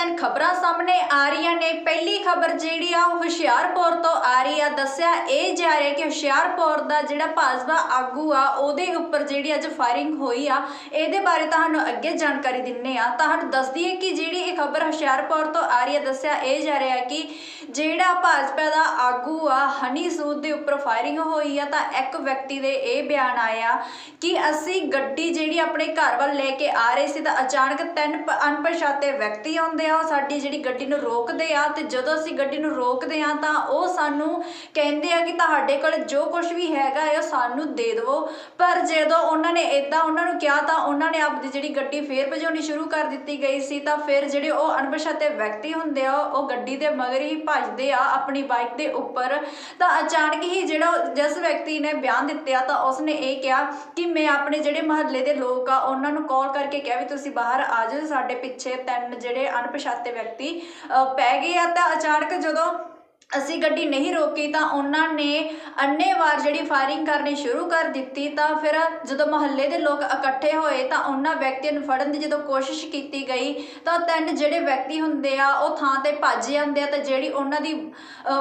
ਤਿੰਨ ਖਬਰਾਂ ਸਾਹਮਣੇ ਆ ਰਹੀਆਂ ਨੇ। ਪਹਿਲੀ ਖਬਰ ਜਿਹੜੀ ਆ, ਉਹ ਹੁਸ਼ਿਆਰਪੁਰ ਤੋਂ ਆ ਰਹੀ ਆ। ਦੱਸਿਆ ਇਹ ਜਾ ਰਿਹਾ ਕਿ ਹੁਸ਼ਿਆਰਪੁਰ ਦਾ ਜਿਹੜਾ ਭਾਜਪਾ ਆਗੂ ਆ, ਉਹਦੇ ਉੱਪਰ ਜਿਹੜੀ ਅੱਜ ਫਾਇਰਿੰਗ ਹੋਈ ਆ, ਇਹਦੇ ਬਾਰੇ ਤੁਹਾਨੂੰ ਅੱਗੇ ਜਾਣਕਾਰੀ ਦਿੰਨੇ ਆ। ਤੁਹਾਨੂੰ ਦੱਸ ਦਈਏ ਕਿ ਜਿਹੜੀ ਇਹ ਖਬਰ ਹੁਸ਼ਿਆਰਪੁਰ ਤੋਂ ਆ ਰਹੀ ਆ, ਦੱਸਿਆ ਇਹ ਜਾ ਰਿਹਾ ਕਿ ਜਿਹੜਾ ਭਾਜਪਾ ਦਾ ਆਗੂ ਆ, ਹਨੀ ਸੂਦ ਦੇ ਉੱਪਰ ਫਾਇਰਿੰਗ ਹੋਈ ਆ, ਤਾਂ ਇੱਕ ਵਿਅਕਤੀ ਦੇ ਇਹ ਬਿਆਨ ਆਇਆ ਕਿ ਅਸੀਂ ਗੱਡੀ ਜਿਹੜੀ ਆਪਣੇ ਘਰ ਵੱਲ ਲੈ ਕੇ ਆ ਰਹੇ ਸੀ, ਤਾਂ ਅਚਾਨਕ ਤਿੰਨ ਅਣਪਛਾਤੇ ਵਿਅਕਤੀ ਆਉਂਦੇ ਆ ਉਹ ਸਾਡੀ ਜਿਹੜੀ ਗੱਡੀ ਨੂੰ ਰੋਕਦੇ ਆ ਤੇ ਜਦੋਂ ਅਸੀਂ ਗੱਡੀ ਨੂੰ ਰੋਕਦੇ ਆ ਤਾਂ ਉਹ ਸਾਨੂੰ ਕਹਿੰਦੇ ਆ ਕਿ ਤੁਹਾਡੇ ਕੋਲ ਜੋ ਕੁਝ ਵੀ ਹੈਗਾ ਹੈ ਉਹ ਸਾਨੂੰ ਦੇ ਦਿਵੋ। ਪਰ ਜਦੋਂ ਉਹਨਾਂ ਨੇ ਇਦਾਂ ਉਹਨਾਂ ਨੂੰ ਕਿਹਾ ਤਾਂ ਉਹਨਾਂ ਨੇ ਆਪਦੀ ਜਿਹੜੀ ਗੱਡੀ ਫੇਰ ਭਜਾਉਣੀ ਸ਼ੁਰੂ ਕਰ ਦਿੱਤੀ ਗਈ ਸੀ, ਤਾਂ ਫਿਰ ਜਿਹੜੇ ਉਹ ਅਣਪਛਾਤੇ ਵਿਅਕਤੀ ਹੁੰਦੇ ਆ, ਉਹ ਗੱਡੀ ਦੇ ਮਗਰ ਹੀ ਭੱਜਦੇ ਆ ਆਪਣੀ ਬਾਈਕ ਦੇ ਉੱਪਰ। ਤਾਂ ਅਚਾਨਕ ਹੀ ਜਿਹੜਾ ਜਿਸ ਵਿਅਕਤੀ ਨੇ ਬਿਆਨ ਦਿੱਤੇ ਆ ਤਾਂ ਉਸਨੇ ਇਹ ਕਿਹਾ ਕਿ ਮੈਂ ਆਪਣੇ ਜਿਹੜੇ ਮਹੱਲੇ ਦੇ ਲੋਕ ਆ, ਉਹਨਾਂ ਨੂੰ ਕਾਲ ਕਰਕੇ ਕਿਹਾ ਵੀ ਤੁਸੀਂ ਬਾਹਰ ਆ ਜਾਓ, ਸਾਡੇ ਪਿੱਛੇ ਤਿੰਨ ਜਿਹੜੇ ਅਣਪਛਾਤੇ ਵਿਅਕਤੀ ਅ, ਪੈ ਗਏ ਆ ਤਾਂ ਅਚਾਨਕ ਜਦੋਂ ਅਸੀਂ ਗੱਡੀ ਨਹੀਂ ਰੋਕੀ ਤਾਂ ਉਹਨਾਂ ਨੇ ਅੰਨੇਵਾਰ ਜਿਹੜੀ ਫਾਇਰਿੰਗ ਕਰਨੀ ਸ਼ੁਰੂ ਕਰ ਦਿੱਤੀ ਤਾਂ ਫਿਰ ਜਦੋਂ ਮੁਹੱਲੇ ਦੇ ਲੋਕ ਇਕੱਠੇ ਹੋਏ ਤਾਂ ਉਹਨਾਂ ਵਿਅਕਤੀਆਂ ਨੂੰ ਫੜਨ ਦੀ ਜਦੋਂ ਕੋਸ਼ਿਸ਼ ਕੀਤੀ ਗਈ ਤਾਂ ਤਿੰਨ ਜਿਹੜੇ ਵਿਅਕਤੀ ਹੁੰਦੇ ਆ, ਉਹ ਥਾਂ ਤੇ ਭੱਜ ਜਾਂਦੇ ਆ ਤੇ ਜਿਹੜੀ ਉਹਨਾਂ ਦੀ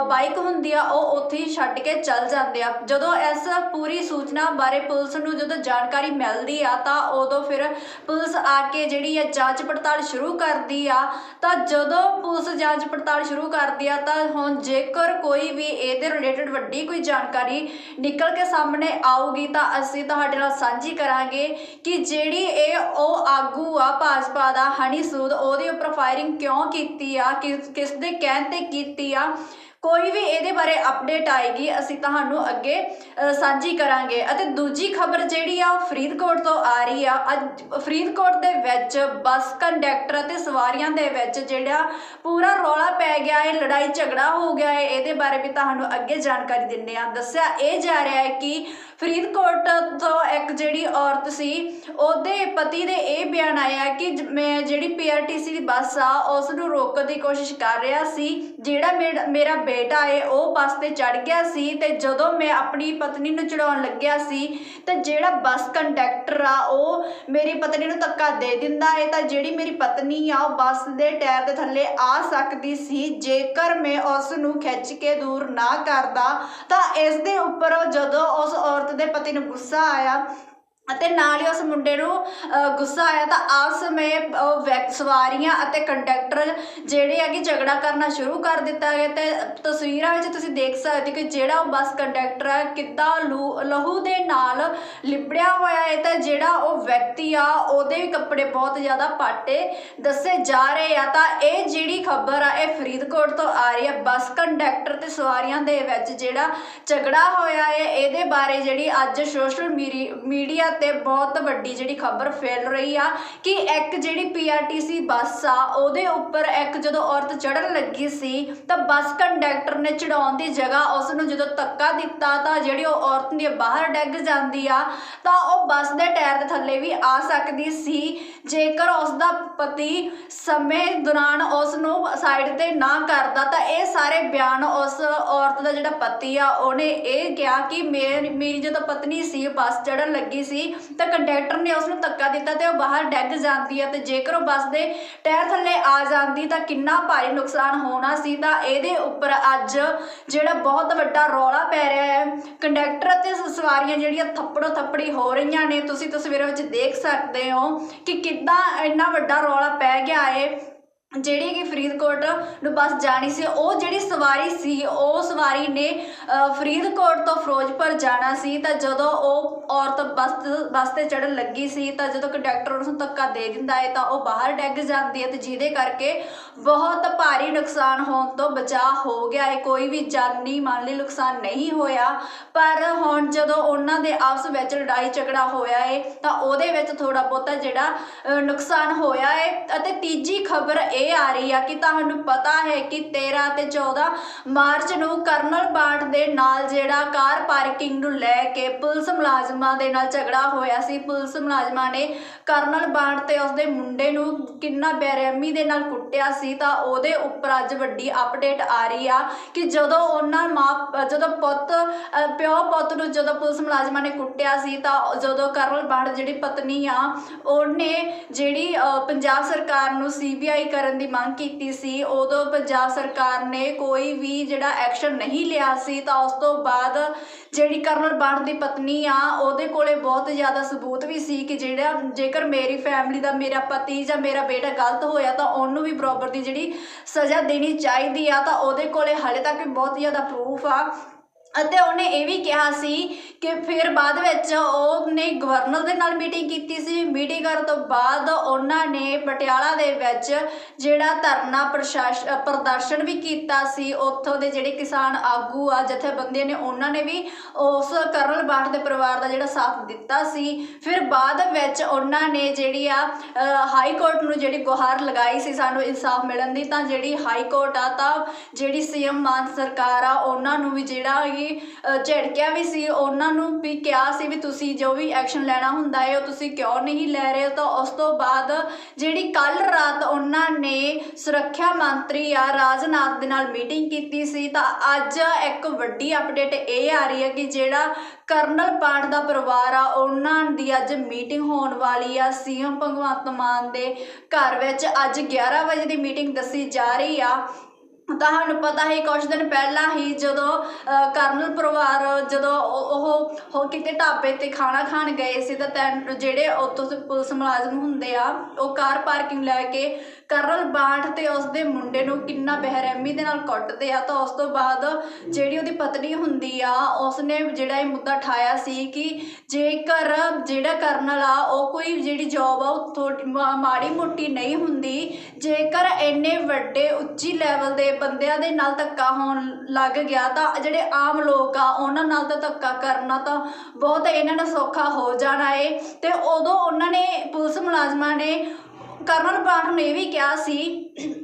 ਬਾਈਕ ਹੁੰਦੀ ਆ, ਉਹ ਉੱਥੇ ਹੀ ਛੱਡ ਕੇ ਚੱਲ ਜਾਂਦੇ ਆ। ਜਦੋਂ ਇਸ ਪੂਰੀ ਸੂਚਨਾ ਬਾਰੇ ਪੁਲਿਸ ਨੂੰ ਜਦੋਂ ਜਾਣਕਾਰੀ ਮਿਲਦੀ ਆ ਤਾਂ ਉਦੋਂ ਫਿਰ ਪੁਲਿਸ ਆ ਕੇ ਜਿਹੜੀ ਆ ਜਾਂਚ ਪੜਤਾਲ ਸ਼ੁਰੂ ਕਰਦੀ ਆ। ਤਾਂ ਜਦੋਂ ਪੁਲਿਸ ਜਾਂਚ ਪੜਤਾਲ ਸ਼ੁਰੂ ਕਰਦੀ ਆ ਤਾਂ ਹੁਣ ਜੇ ਜੇਕਰ ਕੋਈ ਵੀ ਇਹਦੇ ਰਿਲੇਟਡ ਵੱਡੀ ਕੋਈ ਜਾਣਕਾਰੀ ਨਿਕਲ ਕੇ ਸਾਹਮਣੇ ਆਊਗੀ ਤਾਂ ਅਸੀਂ ਤੁਹਾਡੇ ਨਾਲ ਸਾਂਝੀ ਕਰਾਂਗੇ ਕਿ ਜਿਹੜੀ ਇਹ ਉਹ ਆਗੂ ਆ ਭਾਜਪਾ ਦਾ, ਹਨੀ ਸੂਦ, ਉਹਦੇ ਉੱਪਰ ਫਾਇਰਿੰਗ ਕਿਉਂ ਕੀਤੀ ਆ, ਕਿਸ ਕਿਸ ਦੇ ਕਹਿਣ ਤੇ ਕੀਤੀ ਆ ਕੋਈ ਵੀ ਇਹਦੇ ਬਾਰੇ ਅਪਡੇਟ ਆਏਗੀ, ਅਸੀਂ ਤੁਹਾਨੂੰ ਅੱਗੇ ਸਾਂਝੀ ਕਰਾਂਗੇ। ਅਤੇ ਦੂਜੀ ਖਬਰ ਜਿਹੜੀ ਆ ਫਰੀਦਕੋਟ ਤੋਂ ਆ ਰਹੀ ਆ। ਅੱਜ ਫਰੀਦਕੋਟ ਦੇ ਵਿੱਚ ਬੱਸ ਕੰਡਕਟਰ ਅਤੇ ਸਵਾਰੀਆਂ ਦੇ ਵਿੱਚ ਜਿਹੜਾ ਪੂਰਾ ਰੌਲਾ ਪੈ ਗਿਆ ਹੈ ਲੜਾਈ ਝਗੜਾ ਹੋ ਗਿਆ ਹੈ ਇਹਦੇ ਬਾਰੇ ਵੀ ਤੁਹਾਨੂੰ ਅੱਗੇ ਜਾਣਕਾਰੀ ਦਿੰਨੇ ਆ ਦੱਸਿਆ ਇਹ ਜਾ ਰਿਹਾ ਹੈ ਕਿ ਫਰੀਦਕੋਟ ਤੋਂ ਇੱਕ ਜਿਹੜੀ ਔਰਤ ਸੀ, ਉਹਦੇ ਪਤੀ ਦੇ ਇਹ ਬਿਆਨ ਆਇਆ ਕਿ ਜ- ਮੈਂ ਜਿਹੜੀ ਪੀਆਰਟੀਸੀ ਦੀ ਬੱਸ ਆ, ਉਸ ਨੂੰ ਰੋਕਣ ਦੀ ਕੋਸ਼ਿਸ਼ ਕਰ ਰਿਹਾ ਸੀ। ਜਿਹੜਾ ਮੇਰਾ- ਮੇਰਾ ਬੇਟਾ ਏ, ਉਹ ਬੱਸ ਤੇ ਚੜ ਗਿਆ ਸੀ ਤੇ ਜਦੋਂ ਮੈਂ ਆਪਣੀ ਪਤਨੀ ਨੂੰ ਚੜਾਉਣ ਲੱਗਿਆ ਸੀ, ਤੇ ਜਿਹੜਾ ਬੱਸ ਕੰਡਕਟਰ ਆ, ਉਹ ਮੇਰੀ ਪਤਨੀ ਨੂੰ ਧੱਕਾ ਦੇ ਦਿੰਦਾ ਏ, ਤਾਂ ਜਿਹੜੀ ਮੇਰੀ ਪਤਨੀ ਆ, ਉਹ ਬੱਸ ਦੇ ਟਾਇਰ ਦੇ ਥੱਲੇ ਆ ਸਕਦੀ ਸੀ, ਜੇਕਰ ਮੈਂ ਉਸ ਨੂੰ ਖਿੱਚ ਕੇ ਦੂਰ ਨਾ ਕਰਦਾ, ਤਾਂ ਇਸ ਦੇ ਉੱਪਰ ਜਦੋਂ ਉਸ ਔਰਤ ਦੇ ਪਤੀ ਨੂੰ ਗੁੱਸਾ ਆਇਆ ਅਤੇ ਨਾਲ ਹੀ ਉਸ ਮੁੰਡੇ ਨੂੰ ਗੁੱਸਾ ਆਇਆ ਤਾਂ ਆਪਸ ਵਿੱਚ ਉਹ ਵਿਅਕ- ਸਵਾਰੀਆਂ ਅਤੇ ਕੰਡਕਟਰ ਜਿਹੜੇ ਹੈਗੇ ਝਗੜਾ ਕਰਨਾ ਸ਼ੁਰੂ ਕਰ ਦਿੱਤਾ ਗਿਆ ਤੇ ਤਸਵੀਰਾਂ ਵਿੱਚ ਤੁਸੀਂ ਦੇਖ ਸਕਦੇ ਹੋ ਕਿ ਜਿਹੜਾ ਉਹ ਬੱਸ ਕੰਡਕਟਰ ਹੈ ਕਿੱਦਾਂ ਲੂ- ਲਹੂ ਦੇ ਨਾਲ ਲਿਬੜਿਆ ਹੋਇਆ ਹੈ ਤੇ ਜਿਹੜਾ ਉਹ ਵਿਅਕਤੀ ਆ, ਉਹਦੇ ਵੀ ਕੱਪੜੇ ਬਹੁਤ ਜ਼ਿਆਦਾ ਪਾਟੇ ਦੱਸੇ ਜਾ ਰਹੇ ਆ। ਤਾਂ ਇਹ ਜਿਹੜੀ ਖਬਰ ਆ, ਇਹ ਫਰੀਦਕੋਟ ਤੋਂ ਆ ਰਹੀ ਹੈ ਬੱਸ ਕੰਡਕਟਰ ਤੇ ਸਵਾਰੀਆਂ ਦੇ ਵਿੱਚ ਜਿਹੜਾ ਝਗੜਾ ਹੋਇਆ ਹੈ, ਇਹਦੇ ਬਾਰੇ ਜਿਹੜੀ ਅੱਜ ਸੋਸ਼ਲ ਮੀਡੀਆ ਤੇ ਬਹੁਤ ਵੱਡੀ ਜਿਹੜੀ ਖਬਰ ਫੈਲ ਰਹੀ ਆ ਕਿ ਇੱਕ ਜਿਹੜੀ ਪੀਆਰਟੀਸੀ ਬੱਸ ਆ, ਉਹਦੇ ਉੱਪਰ ਇੱਕ ਜਦੋਂ ਔਰਤ ਚੜਨ ਲੱਗੀ ਸੀ, ਤਾਂ ਬੱਸ ਕੰਡਕਟਰ ਨੇ ਚੜਾਉਣ ਦੀ ਜਗ੍ਹਾ ਉਸ ਨੂੰ ਜਦੋਂ ਧੱਕਾ ਦਿੱਤਾ, ਤਾਂ ਜਿਹੜੀ ਉਹ ਔਰਤ ਦੀ ਬਾਹਰ ਡਿੱਗ ਜਾਂਦੀ ਆ, ਤਾਂ ਉਹ ਬੱਸ ਦੇ ਟਾਇਰ ਦੇ ਥੱਲੇ ਵੀ ਆ ਸਕਦੀ ਸੀ। ਜੇਕਰ ਉਸ ਦਾ ਪਤੀ ਸਮੇਂ ਦੌਰਾਨ ਉਸ ਨੂੰ ਸਾਈਡ ਤੇ ਨਾ ਕਰਦਾ, ਤਾਂ ਇਹ ਸਾਰੇ ਬਿਆਨ ਉਸ ਔਰਤ ਦਾ ਜਿਹੜਾ ਪਤੀ ਆ, ਉਹਨੇ ਇਹ ਕਿਹਾ ਕਿ ਮੇਰੀ ਮੇਰੀ ਜਦੋਂ ਪਤਨੀ ਸੀ, ਬੱਸ ਚੜਨ ਲੱਗੀ ਸੀ ਤਾਂ ਕੰਡਕਟਰ ਨੇ ਉਸ ਨੂੰ ਧੱਕਾ ਦਿੱਤਾ ਤੇ ਉਹ ਬਾਹਰ ਡਿੱਗ ਜਾਂਦੀ ਹੈ ਤੇ ਜੇਕਰ ਉਹ ਬੱਸ ਦੇ ਟਾਇਰ ਥੱਲੇ ਆ ਜਾਂਦੀ ਤਾਂ ਕਿੰਨਾ ਭਾਰੀ ਨੁਕਸਾਨ ਹੋਣਾ ਸੀ ਤਾਂ ਇਹਦੇ ਉੱਪਰ ਅੱਜ ਜਿਹੜਾ ਬਹੁਤ ਵੱਡਾ ਰੌਲਾ ਪੈ ਰਿਹਾ ਹੈ। ਕੰਡਕਟਰ ਅਤੇ ਸਵਾਰੀਆਂ ਜਿਹੜੀਆਂ ਥੱਪੜੋ ਥੱਪੜੀ ਹੋ ਰਹੀਆਂ ਨੇ, ਤੁਸੀਂ ਤਸਵੀਰਾਂ ਵਿੱਚ ਦੇਖ ਸਕਦੇ ਹੋ ਕਿ ਕਿੱਦਾਂ ਇੰਨਾ ਵੱਡਾ ਰੌਲਾ ਪੈ ਗਿਆ ਹੈ। ਜਿਹੜੀ ਕਿ ਫਰੀਦਕੋਟ ਨੂੰ ਬੱਸ ਜਾਣੀ ਸੀ, ਉਹ ਜਿਹੜੀ ਸਵਾਰੀ ਸੀ, ਉਹ ਸਵਾਰੀ ਨੇ ਫਰੀਦਕੋਟ ਤੋਂ ਫਿਰੋਜ਼ਪੁਰ ਜਾਣਾ ਸੀ, ਤਾਂ ਜਦੋਂ ਉਹ ਔਰਤ ਬੱਸ ਬੱਸ ਤੇ ਚੜਨ ਲੱਗੀ ਸੀ, ਤਾਂ ਜਦੋਂ ਕੰਡਕਟਰ ਉਸ ਨੂੰ ਧੱਕਾ ਦੇ ਦਿੰਦਾ ਹੈ, ਤਾਂ ਉਹ ਬਾਹਰ ਡਿੱਗ ਜਾਂਦੀ ਹੈ ਤੇ ਜਿਹਦੇ ਕਰਕੇ ਬਹੁਤ ਭਾਰੀ ਨੁਕਸਾਨ ਹੋਣ ਤੋਂ ਬਚਾਅ ਹੋ ਗਿਆ ਹੈ। ਕੋਈ ਵੀ ਜਾਨੀ ਮਾਲੀ ਨੁਕਸਾਨ ਨਹੀਂ ਹੋਇਆ, ਪਰ ਹੁਣ ਜਦੋਂ ਉਹਨਾਂ ਦੇ ਆਪਸ ਵਿੱਚ ਲੜਾਈ ਝਗੜਾ ਹੋਇਆ ਹੈ, ਤਾਂ ਉਹਦੇ ਵਿੱਚ ਥੋੜਾ ਬਹੁਤਾ ਜਿਹੜਾ ਨੁਕਸਾਨ ਹੋਇਆ ਹੈ ਅਤੇ ਤੀਜੀ ਖਬਰ ਇਹ ਆ ਰਹੀ ਆ ਕਿ ਤੁਹਾਨੂੰ ਪਤਾ ਹੈ ਕਿ 13 ਤੇ 14 ਮਾਰਚ ਨੂੰ ਕਰਨਲ ਬਾਟ ਦੇ ਨਾਲ ਜਿਹੜਾ ਕਾਰ ਪਾਰਕਿੰਗ ਨੂੰ ਲੈ ਕੇ ਪੁਲਿਸ ਮੁਲਾਜ਼ਮਾਂ ਦੇ ਨਾਲ ਝਗੜਾ ਹੋਇਆ ਸੀ। ਪੁਲਿਸ ਮੁਲਾਜ਼ਮਾਂ ਨੇ ਕਰਨਲ ਬਾਟ ਤੇ ਉਸਦੇ ਮੁੰਡੇ ਨੂੰ ਕਿੰਨਾ ਬੇਰਹਿਮੀ ਦੇ ਨਾਲ ਕੁੱਟਿਆ ਸੀ ਤਾਂ ਉਹਦੇ ਉੱਪਰ ਅੱਜ ਵੱਡੀ ਅਪਡੇਟ ਆ ਰਹੀ ਆ ਕਿ ਜਦੋਂ ਉਹਨਾਂ ਮਾਂ, ਜਦੋਂ ਪੁੱਤ ਪਿਓ ਪੁੱਤ ਨੂੰ ਜਦੋਂ ਪੁਲਿਸ ਮੁਲਾਜ਼ਮਾਂ ਨੇ ਕੁੱਟਿਆ ਸੀ ਤਾਂ ਜਦੋਂ ਕਰਨਲ ਬਾਟ ਜਿਹੜੀ ਪਤਨੀ ਆ, ਉਹਨੇ ਜਿਹੜੀ ਪੰਜਾਬ ਸਰਕਾਰ ਨੂੰ ਸੀਬੀਆਈ ਕਰ ਕਰਨ ਦੀ ਮੰਗ ਕੀਤੀ ਸੀ। ਉਦੋਂ ਪੰਜਾਬ ਸਰਕਾਰ ਨੇ ਕੋਈ ਵੀ ਜਿਹੜਾ ਐਕਸ਼ਨ ਨਹੀਂ ਲਿਆ ਸੀ, ਤਾਂ ਉਸ ਤੋਂ ਬਾਅਦ ਜਿਹੜੀ ਕਰਨਲ ਬਾਣ ਦੀ ਪਤਨੀ ਆ, ਉਹਦੇ ਕੋਲੇ ਬਹੁਤ ਜ਼ਿਆਦਾ ਸਬੂਤ ਵੀ ਸੀ ਕਿ ਜਿਹੜਾ ਜੇਕਰ ਮੇਰੀ ਫੈਮਿਲੀ ਦਾ ਮੇਰਾ ਪਤੀ ਜਾਂ ਮੇਰਾ ਬੇਟਾ ਗਲਤ ਹੋਇਆ, ਤਾਂ ਉਹਨੂੰ ਵੀ ਬਰਾਬਰ ਦੀ ਜਿਹੜੀ ਸਜ਼ਾ ਦੇਣੀ ਚਾਹੀਦੀ ਆ, ਤਾਂ ਉਹਦੇ ਕੋਲੇ ਹਾਲੇ ਤੱਕ ਵੀ ਬਹੁਤ ਜ਼ਿਆਦਾ ਪ੍ਰੂਫ ਆ। ਅਤੇ ਉਹਨੇ ਇਹ ਵੀ ਕਿਹਾ ਸੀ ਕਿ ਫਿਰ ਬਾਅਦ ਵਿੱਚ ਉਹਨੇ ਗਵਰਨਰ ਦੇ ਨਾਲ ਮੀਟਿੰਗ ਕੀਤੀ ਸੀ। ਮੀਟਿੰਗ ਕਰਨ ਤੋਂ ਬਾਅਦ ਉਹਨਾਂ ਨੇ ਪਟਿਆਲਾ ਦੇ ਵਿੱਚ ਜਿਹੜਾ ਧਰਨਾ ਪ੍ਰਸ਼ਾਸ, ਪ੍ਰਦਰਸ਼ਨ ਵੀ ਕੀਤਾ ਸੀ। ਉੱਥੋਂ ਦੇ ਜਿਹੜੇ ਕਿਸਾਨ ਆਗੂ ਆ, ਜਥੇਬੰਦੀਆਂ ਨੇ, ਉਹਨਾਂ ਨੇ ਵੀ ਉਸ ਕਰਨਲ ਬਾਠ ਦੇ ਪਰਿਵਾਰ ਦਾ ਜਿਹੜਾ ਸਾਥ ਦਿੱਤਾ ਸੀ। ਫਿਰ ਬਾਅਦ ਵਿੱਚ ਉਹਨਾਂ ਨੇ ਜਿਹੜੀ ਆ ਹਾਈ ਕੋਰਟ ਨੂੰ ਜਿਹੜੀ ਗੁਹਾਰ ਲਗਾਈ ਸੀ ਸਾਨੂੰ ਇਨਸਾਫ ਮਿਲਣ ਦੀ, ਤਾਂ ਜਿਹੜੀ ਹਾਈ ਕੋਰਟ ਆ, ਤਾਂ ਜਿਹੜੀ ਸੀਐਮ ਮਾਨ ਸਰਕਾਰ ਆ, ਉਹਨਾਂ ਨੂੰ ਵੀ ਜਿਹੜਾ ਇਹ ਝਿੜਕਿਆ ਵੀ ਸੀ। ਉਹਨਾਂ ਨੂੰ ਵੀ ਕਿਹਾ ਸੀ ਵੀ ਤੁਸੀਂ ਜੋ ਵੀ ਐਕਸ਼ਨ ਲੈਣਾ ਹੁੰਦਾ ਹੈ ਉਹ ਤੁਸੀਂ ਕਿਉਂ ਨਹੀਂ ਲੈ ਰਹੇ ਤਾਂ ਉਸ ਤੋਂ ਬਾਅਦ ਜਿਹੜੀ ਕੱਲ ਰਾਤ ਉਹਨਾਂ ਨੇ ਸੁਰੱਖਿਆ ਮੰਤਰੀ ਆ ਰਾਜਨਾਥ ਦੇ ਨਾਲ ਮੀਟਿੰਗ ਕੀਤੀ ਸੀ, ਤਾਂ ਅੱਜ ਇੱਕ ਵੱਡੀ ਅਪਡੇਟ ਇਹ ਆ ਰਹੀ ਹੈ ਕਿ ਜਿਹੜਾ ਕਰਨਲ ਪਾਠ ਦਾ ਪਰਿਵਾਰ ਆ, ਉਹਨਾਂ ਦੀ ਅੱਜ ਮੀਟਿੰਗ ਹੋਣ ਵਾਲੀ ਆ। ਸੀਐਮ ਭਗਵੰਤ ਮਾਨ ਦੇ ਘਰ ਵਿੱਚ ਅੱਜ 11 ਵਜੇ ਦੀ ਮੀਟਿੰਗ ਦੱਸੀ ਜਾ ਰਹੀ ਆ। ਤੁਹਾਨੂੰ ਪਤਾ ਹੀ ਕੁਝ ਦਿਨ ਪਹਿਲਾਂ ਹੀ ਜਦੋਂ ਕਰਨਲ ਪਰਿਵਾਰ ਜਦੋਂ ਉਹ, ਉਹ- ਕਿਤੇ ਢਾਬੇ ਤੇ ਖਾਣਾ ਖਾਣ ਗਏ ਸੀ ਤਾਂ ਤੈਨ, ਜਿਹੜੇ ਉੱਥੋਂ ਦੇ ਪੁਲਿਸ ਮੁਲਾਜ਼ਮ ਹੁੰਦੇ ਆ, ਉਹ ਕਾਰ ਪਾਰਕਿੰਗ ਲੈ ਕੇ ਕਰਨਲ ਬਾਂਠ ਤੇ ਉਸਦੇ ਮੁੰਡੇ ਨੂੰ ਕਿੰਨਾ ਬਹਿਰਹਿਮੀ ਦੇ ਨਾਲ ਕੁੱਟਦੇ ਆ, ਤਾਂ ਉਸ ਤੋਂ ਬਾਅਦ ਜਿਹੜੀ ਉਹਦੀ ਪਤਨੀ ਹੁੰਦੀ ਆ, ਉਸਨੇ ਜਿਹੜਾ ਇਹ ਮੁੱਦਾ ਠਾਇਆ ਸੀ ਕਿ ਜੇਕਰ ਜਿਹੜਾ ਕਰਨਲ ਆ, ਉਹ ਕੋਈ ਜਿਹੜੀ ਜੌਬ ਆ, ਉਹ ਥੋੜੀ ਮਾੜੀ ਮੋਟੀ ਨਹੀਂ ਹੁੰਦੀ, ਜੇਕਰ ਇੰਨੇ ਵੱਡੇ ਉੱਚੀ ਲੈਵਲ ਦੇ ਬੰਦਿਆਂ ਦੇ ਨਾਲ ਧੱਕਾ ਹੋਣ ਲੱਗ ਗਿਆ ਤਾਂ ਜਿਹੜੇ ਆਮ ਲੋਕ ਆ, ਉਹਨਾਂ ਨਾਲ ਤਾਂ ਧੱਕਾ ਕਰਨਾ ਤਾਂ ਬਹੁਤ ਇਹਨਾਂ ਨੂੰ ਸੌਖਾ ਹੋ ਜਾਣਾ ਏ। ਤੇ ਉਦੋਂ ਉਹਨਾਂ ਨੇ ਪੁਲਿਸ ਮੁਲਾਜ਼ਮਾਂ ਨੇ ਕਰਨਲ ਬਾਠ ਨੇ ਇਹ ਵੀ ਕਿਹਾ ਸੀ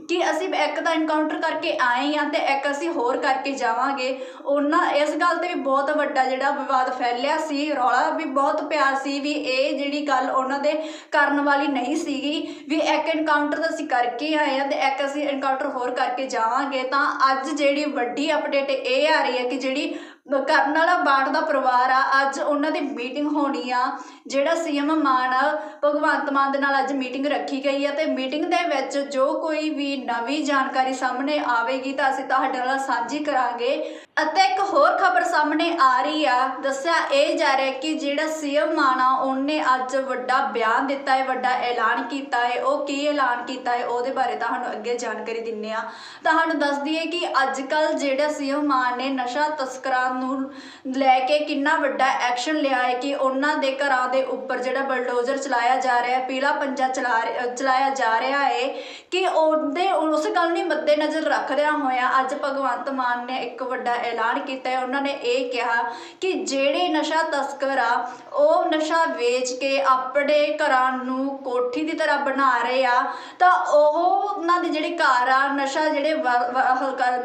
ਕਿ ਅਸੀਂ ਇੱਕ ਤਾਂ ਇਨਕਾਊਂਟਰ ਕਰਕੇ ਆਏ ਹਾਂ ਤੇ ਇੱਕ ਅਸੀਂ ਹੋਰ ਕਰਕੇ ਜਾਵਾਂਗੇ। ਉਹਨਾਂ ਇਸ ਗੱਲ ਤੇ ਵੀ ਬਹੁਤ ਵੱਡਾ ਜਿਹੜਾ ਵਿਵਾਦ ਫੈਲਿਆ ਸੀ, ਰੌਲਾ ਵੀ ਬਹੁਤ ਪਿਆ ਸੀ ਵੀ ਇਹ ਜਿਹੜੀ ਗੱਲ ਉਹਨਾਂ ਦੇ ਕਰਨ ਵਾਲੀ ਨਹੀਂ ਸੀਗੀ ਵੀ ਇੱਕ ਇਨਕਾਊਂਟਰ ਤਾਂ ਅਸੀਂ ਕਰਕੇ ਆਏ ਹਾਂ ਤੇ ਇੱਕ ਅਸੀਂ ਇਨਕਾਊਂਟਰ ਹੋਰ ਕਰਕੇ ਜਾਵਾਂਗੇ। ਤਾਂ ਅੱਜ ਜਿਹੜੀ ਵੱਡੀ ਅਪਡੇਟ ਇਹ ਆ ਰਹੀ ਹੈ ਕਿ ਜਿਹੜੀ ਕਰਨ ਵਾਲਾ ਬਾਠ ਦਾ ਪਰਿਵਾਰ ਆ। ਅੱਜ ਉਹਨਾਂ ਦੀ ਮੀਟਿੰਗ ਹੋਣੀ ਆ। ਜਿਹੜਾ ਸੀਐਮ ਮਾਨ ਆ, ਭਗਵੰਤ ਮਾਨ ਦੇ ਨਾਲ ਅੱਜ ਮੀਟਿੰਗ ਰੱਖੀ ਗਈ ਆ ਤੇ ਮੀਟਿੰਗ ਦੇ ਵਿੱਚ ਜੋ ਕੋਈ ਵੀ ਨਵੀਂ ਜਾਣਕਾਰੀ ਸਾਹਮਣੇ ਆਵੇਗੀ ਤਾਂ ਅਸੀਂ ਤੁਹਾਡੇ ਨਾਲ ਸਾਂਝੀ ਕਰਾਂਗੇ। ਅਤੇ ਇੱਕ ਹੋਰ ਖਬਰ ਸਾਹਮਣੇ ਆ ਰਹੀ ਆ। ਦੱਸਿਆ ਇਹ ਜਾ ਰਿਹਾ ਕਿ ਜਿਹੜਾ ਸੀਐਮ ਮਾਨ ਆ, ਉਹਨੇ ਅੱਜ ਵੱਡਾ ਬਿਆਨ ਦਿੱਤਾ ਹੈ, ਵੱਡਾ ਐਲਾਨ ਕੀਤਾ ਹੈ। ਉਹ ਕੀ ਐਲਾਨ ਕੀਤਾ ਹੈ, ਉਹਦੇ ਬਾਰੇ ਤੁਹਾਨੂੰ ਅੱਗੇ ਜਾਣਕਾਰੀ ਦਿੰਨੇ ਆ। ਤੁਹਾਨੂੰ ਦੱਸ ਦਈਏ ਕਿ ਅੱਜ ਕੱਲ ਜਿਹੜਾ ਸੀਐਮ ਮਾਨ ਨੇ ਨਸ਼ਾ ਤਸਕਰਾਂ ਨੂੰ ਲੈ ਕੇ ਕਿੰਨਾ ਵੱਡਾ ਐਕਸ਼ਨ ਲਿਆ ਹੈ ਕਿ ਉਹਨਾਂ ਦੇ ਘਰਾਂ ਦੇ ਉੱਪਰ ਜਿਹੜਾ ਬਲਡੋਜ਼ਰ ਚਲਾਇਆ ਜਾ ਰਿਹਾ ਹੈ ਪੀਲਾ ਪੰਜਾ ਚਲਾ ਰਿਹਾ- ਚਲਾਇਆ ਜਾ ਰਿਹਾ ਹੈ ਕਿ ਉਹਦੇ, ਉਸ ਗੱਲ ਨੂੰ ਮੱਦੇ ਨਜ਼ਰ ਰੱਖਦਿਆਂ ਹੋਇਆ ਅੱਜ ਭਗਵੰਤ ਮਾਨ ਨੇ ਇੱਕ ਵੱਡਾ ਐਲਾਨ ਕੀਤਾ ਹੈ। ਉਹਨਾਂ ਨੇ ਇਹ ਕਿਹਾ ਕਿ ਜਿਹੜੇ ਨਸ਼ਾ ਤਸਕਰ ਆ, ਉਹ ਨਸ਼ਾ ਵੇਚ ਕੇ ਆਪਣੇ ਘਰਾਂ ਨੂੰ ਕੋਠੀ ਦੀ ਤਰ੍ਹਾਂ ਬਣਾ ਰਹੇ ਆ, ਤਾਂ ਉਹ ਉਹਨਾਂ ਦੇ ਜਿਹੜੇ ਘਰ ਆ, ਨਸ਼ਾ ਜਿਹੜੇ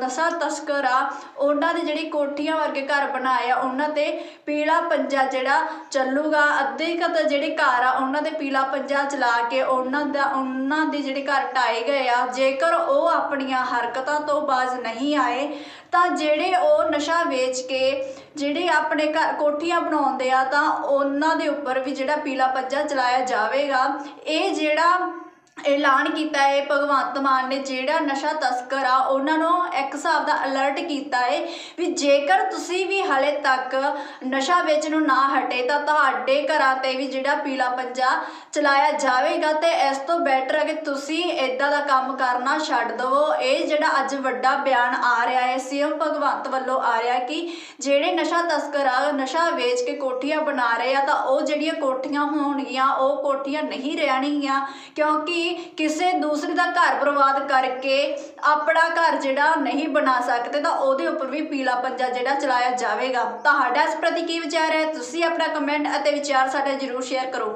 ਨਸ਼ਾ ਤਸਕਰ ਆ, ਉਹਨਾਂ ਦੇ ਜਿਹੜੀ ਕੋਠੀਆਂ ਵਰਗੇ ਘਰ ਬਣਾਏ ਆ, ਉਹਨਾਂ ਤੇ ਪੀਲਾ ਪੰਜਾ ਜਿਹੜਾ ਚੱਲੂਗਾ, ਅੱਧੇ ਕੁ ਜਿਹੜੇ ਘਰ ਆ, ਉਹਨਾਂ 'ਤੇ ਪੀਲਾ ਪੰਜਾ ਚਲਾ ਕੇ ਉਹਨਾਂ ਦਾ, ਉਹਨਾਂ ਦੇ ਜਿਹੜੇ ਘਰ ਢਾਏ ਗਏ ਆ, ਜੇਕਰ ਉਹ ਆਪਣੀਆਂ ਹਰਕਤਾਂ ਤੋਂ ਬਾਜ਼ ਨਹੀਂ ਆਏ, ਤਾਂ ਜਿਹੜੇ ਉਹ ਨਸ਼ਾ ਵੇਚ ਕੇ ਜਿਹੜੇ ਆਪਣੇ ਘਰ ਕੋਠੀਆਂ ਬਣਾਉਂਦੇ ਆ ਤਾਂ ਉਹਨਾਂ ਦੇ ਉੱਪਰ ਵੀ ਜਿਹੜਾ ਪੀਲਾ ਪੰਜਾ ਚਲਾਇਆ ਜਾਵੇਗਾ। ਇਹ ਜਿਹੜਾ ਐਲਾਨ ਕੀਤਾ ਹੈ, ਭਗਵੰਤ ਮਾਨ ਨੇ ਜਿਹੜਾ ਨਸ਼ਾ ਤਸਕਰ ਆ, ਉਹਨਾਂ ਨੂੰ ਇੱਕ ਹਿਸਾਬ ਦਾ ਅਲਰਟ ਕੀਤਾ ਹੈ ਵੀ ਜੇਕਰ ਤੁਸੀਂ ਵੀ ਹਲੇ ਤੱਕ ਨਸ਼ਾ ਵੇਚਣ ਨੂੰ ਨਾ ਹਟੇ, ਤਾਂ ਤੁਹਾਡੇ ਘਰਾਂ ਤੇ ਵੀ ਜਿਹੜਾ ਪੀਲਾ ਪੰਜਾ ਚਲਾਇਆ ਜਾਵੇਗਾ ਤੇ ਇਸ ਤੋਂ ਬੈਟਰ ਹੈ ਕਿ ਤੁਸੀਂ ਇਦਾਂ ਦਾ ਕੰਮ ਕਰਨਾ ਛੱਡ ਦਵੋ। ਇਹ ਜਿਹੜਾ ਅੱਜ ਵੱਡਾ ਬਿਆਨ ਆ ਰਿਹਾ ਹੈ, ਸੀਐਮ ਭਗਵੰਤ ਵੱਲੋਂ ਆ ਰਿਹਾ ਕਿ ਜਿਹੜੇ ਨਸ਼ਾ ਤਸਕਰ ਆ, ਨਸ਼ਾ ਵੇਚ ਕੇ ਕੋਠੀਆਂ ਬਣਾ ਰਹੇ ਆ, ਤਾਂ ਉਹ ਜਿਹੜੀਆਂ ਕੋਠੀਆਂ ਹੋਣਗੀਆਂ, ਉਹ ਕੋਠੀਆਂ ਨਹੀਂ ਰਹਿਣਗੀਆਂ, ਕਿਉਂਕਿ ਕਿਸੇ ਦੂਸਰੇ ਦਾ ਘਰ ਬਰਬਾਦ ਕਰਕੇ ਆਪਣਾ ਘਰ ਜਿਹੜਾ ਨਹੀਂ ਬਣਾ ਸਕਦੇ, ਤਾਂ ਉਹਦੇ ਉੱਪਰ ਵੀ ਪੀਲਾ ਪੰਜਾ ਜਿਹੜਾ ਚਲਾਇਆ ਜਾਵੇਗਾ। ਤੁਹਾਡਾ ਇਸ ਪ੍ਰਤੀ ਕੀ ਵਿਚਾਰ ਹੈ? ਤੁਸੀਂ ਆਪਣਾ ਕਮੈਂਟ ਅਤੇ ਵਿਚਾਰ ਸਾਡੇ ਜਰੂਰ ਸ਼ੇਅਰ ਕਰੋ।